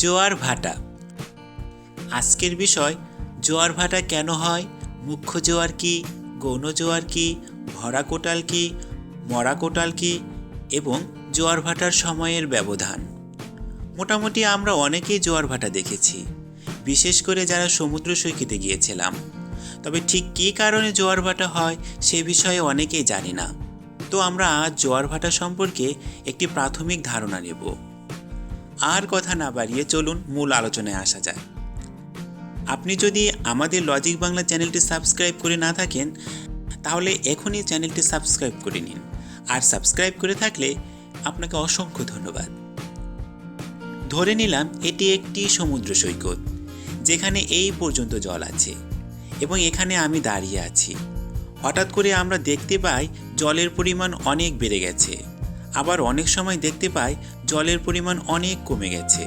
জোয়ার ভাটা। আজকের বিষয়, জোয়ার ভাটা কেন হয়? মুখ্য জোয়ার কি? গৌণ জোয়ার কি? ভরা কোটাল কি? মরা কোটাল কি? এবং জোয়ার ভাটার সময়ের ব্যবধান। মোটামুটি আমরা অনেকেই জোয়ার ভাটা দেখেছি, বিশেষ করে যারা সমুদ্র সৈকতে গিয়েছিলাম। তবে ঠিক কী কারণে জোয়ার ভাটা হয়, সে বিষয়ে অনেকেই জানি না। তো আমরা আজ জোয়ার ভাটা সম্পর্কে একটি প্রাথমিক ধারণা নেব। আর কথা না বাড়িয়ে চলুন মূল আলোচনায় আসা যায় আপনি যদি আমাদের লজিক বাংলা চ্যানেলটি সাবস্ক্রাইব করে না থাকেন, তাহলে এখনই চ্যানেলটি সাবস্ক্রাইব করে নিন। আর সাবস্ক্রাইব করে থাকলে আপনাকে অসংখ্য ধন্যবাদ। ধরে নিলাম, এটি একটি সমুদ্র সৈকত, যেখানে এই পর্যন্ত জল আছে এবং এখানে আমি দাঁড়িয়ে আছি। হঠাৎ করে আমরা দেখতে পাই জলের পরিমাণ অনেক বেড়ে গেছে। আবার অনেক সময় দেখতে পাই জলের পরিমাণ অনেক কমে গেছে।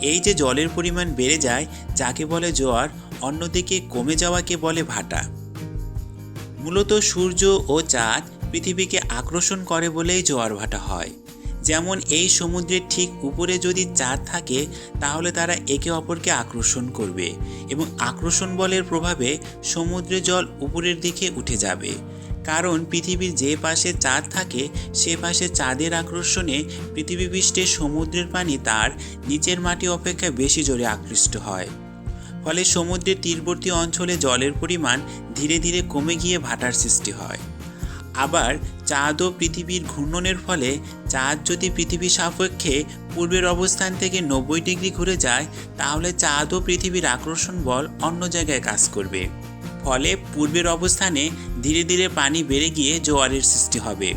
এই যে জলের পরিমাণ বেড়ে যায়, যাকে বলে জোয়ার, অন্যদিকে কমে যাওয়াকে বলে ভাটা। মূলত সূর্য ও চাঁদ পৃথিবীকে আকর্ষণ করে বলেই জোয়ার ভাটা হয়। যেমন এই সমুদ্রের ঠিক উপরে যদি চাঁদ থাকে, তাহলে তারা একে অপরকে আকর্ষণ করবে এবং আকর্ষণ বলের প্রভাবে সমুদ্রের জল উপরের দিকে উঠে যাবে। কারণ পৃথিবীর যে পাশে চাঁদ থাকে, সে পাশে চাঁদের আকর্ষণে পৃথিবী পৃষ্ঠে সমুদ্রের পানি তার নিচের মাটি অপেক্ষা বেশি জোরে আকৃষ্ট হয়। ফলে সমুদ্রের তীরবর্তী অঞ্চলে জলের পরিমাণ ধীরে ধীরে কমে গিয়ে ভাটার সৃষ্টি হয়। আবার চাঁদ ও পৃথিবীর ঘূর্ণনের ফলে চাঁদ যদি পৃথিবীর সাপেক্ষে পূর্বের অবস্থান থেকে নব্বই ডিগ্রি ঘুরে যায়, তাহলে চাঁদ ও পৃথিবীর আকর্ষণ বল অন্য জায়গায় কাজ করবে। ফলে পূর্বের অবস্থানে ধীরে ধীরে পানি বেড়ে গিয়ে জোয়ারের সৃষ্টি হবে।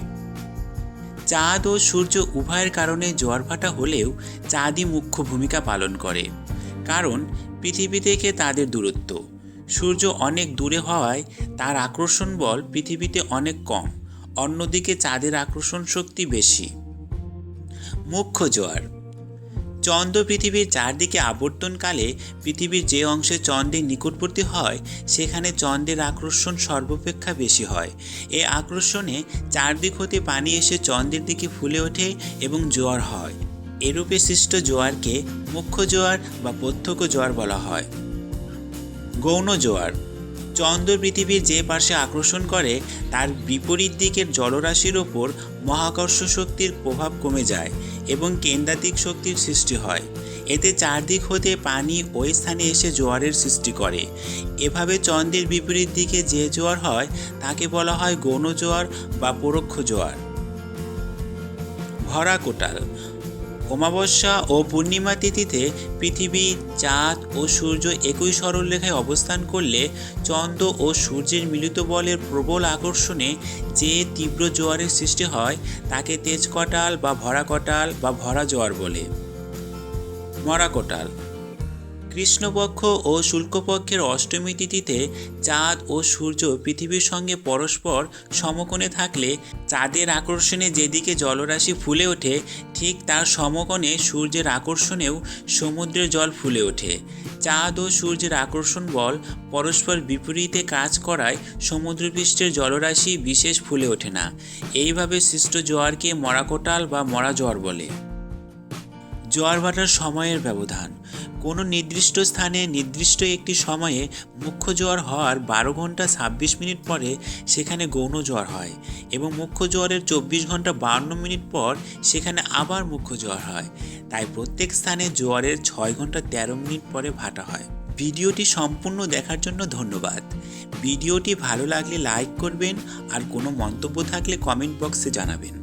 চাঁদ ও সূর্য উভয়ের কারণে জোয়ার ভাটা হলেও চাঁদই মুখ্য ভূমিকা পালন করে। কারণ পৃথিবী থেকে তাদের দূরত্ব। সূর্য অনেক দূরে হওয়ায় তার আকর্ষণ বল পৃথিবীতে অনেক কম, অন্যদিকে চাঁদের আকর্ষণ শক্তি বেশি। মুখ্য জোয়ার। চন্দ্র পৃথিবীর চারদিকে আবর্তনকালে পৃথিবীর যে অংশে চন্দ্রের নিকটবর্তী হয়, সেখানে চন্দ্রের আকর্ষণ সর্বাপেক্ষা বেশি হয়। এই আকর্ষণে চারদিক হতে পানি এসে চন্দ্রের দিকে ফুলে ওঠে এবং জোয়ার হয়। এরূপে সৃষ্ট জোয়ারকে মুখ্য জোয়ার বা প্রত্যক্ষ জোয়ার বলা হয়। গৌণ জোয়ার। চন্দ্র পৃথিবীর যে পাশে আকর্ষণ করে, তার বিপরীত দিকের জলরাশির ওপর মহাকর্ষ শক্তির প্রভাব কমে যায় এবং কেন্দ্রাতিক শক্তির সৃষ্টি হয়। এতে চারদিক হতে পানি ওই স্থানে এসে জোয়ারের সৃষ্টি করে। এভাবে চন্দ্রের বিপরীত দিকে যে জোয়ার হয়, তাকে বলা হয় গৌণ জোয়ার বা পরোক্ষ জোয়ার। ভরা কোটাল অমাবস্যা ও পূর্ণিমা তিথিতে পৃথিবী, চাঁদ ও সূর্য একই সরলরেখায় অবস্থান করলে চন্দ্র ও সূর্যের মিলিত বলের প্রবল আকর্ষণে যে তীব্র জোয়ারের সৃষ্টি হয়, তাকে তেজকটাল বা ভরা কটাল বা ভরা জোয়ার বলে। মরা কোটাল কৃষ্ণপক্ষ ও শুল্কপক্ষের অষ্টমী তিথিতে চাঁদ ও সূর্য পৃথিবীর সঙ্গে পরস্পর সমকোণে থাকলে চাঁদের আকর্ষণে যেদিকে জলরাশি ফুলে ওঠে, ঠিক তার সমকোণে সূর্যের আকর্ষণেও সমুদ্রের জল ফুলে ওঠে। চাঁদ ও সূর্যের আকর্ষণ বল পরস্পর বিপরীতে কাজ করায় সমুদ্রপৃষ্ঠের জলরাশি বিশেষ ফুলে ওঠে না। এইভাবে সৃষ্ট জোয়ারকে মরাকোটাল বা মরা জোয়ার বলে। জোয়ার ভাটার সময়ের ব্যবধান। কোনো নির্দিষ্ট স্থানে, নির্দিষ্ট একটি সময়ে মুখ্য জোয়ার হওয়ার বারো ঘণ্টা ছাব্বিশ মিনিট পরে সেখানে গৌণ জোয়ার হয় এবং মুখ্য জোয়ারের চব্বিশ ঘণ্টা বাহান্ন মিনিট পর সেখানে আবার মুখ্য জোয়ার হয়। তাই প্রত্যেক স্থানে জোয়ারের ছয় ঘণ্টা তেরো মিনিট পরে ভাটা হয়। ভিডিওটি সম্পূর্ণ দেখার জন্য ধন্যবাদ। ভিডিওটি ভালো লাগলে লাইক করবেন আর কোনো মন্তব্য থাকলে কমেন্ট বক্সে জানাবেন।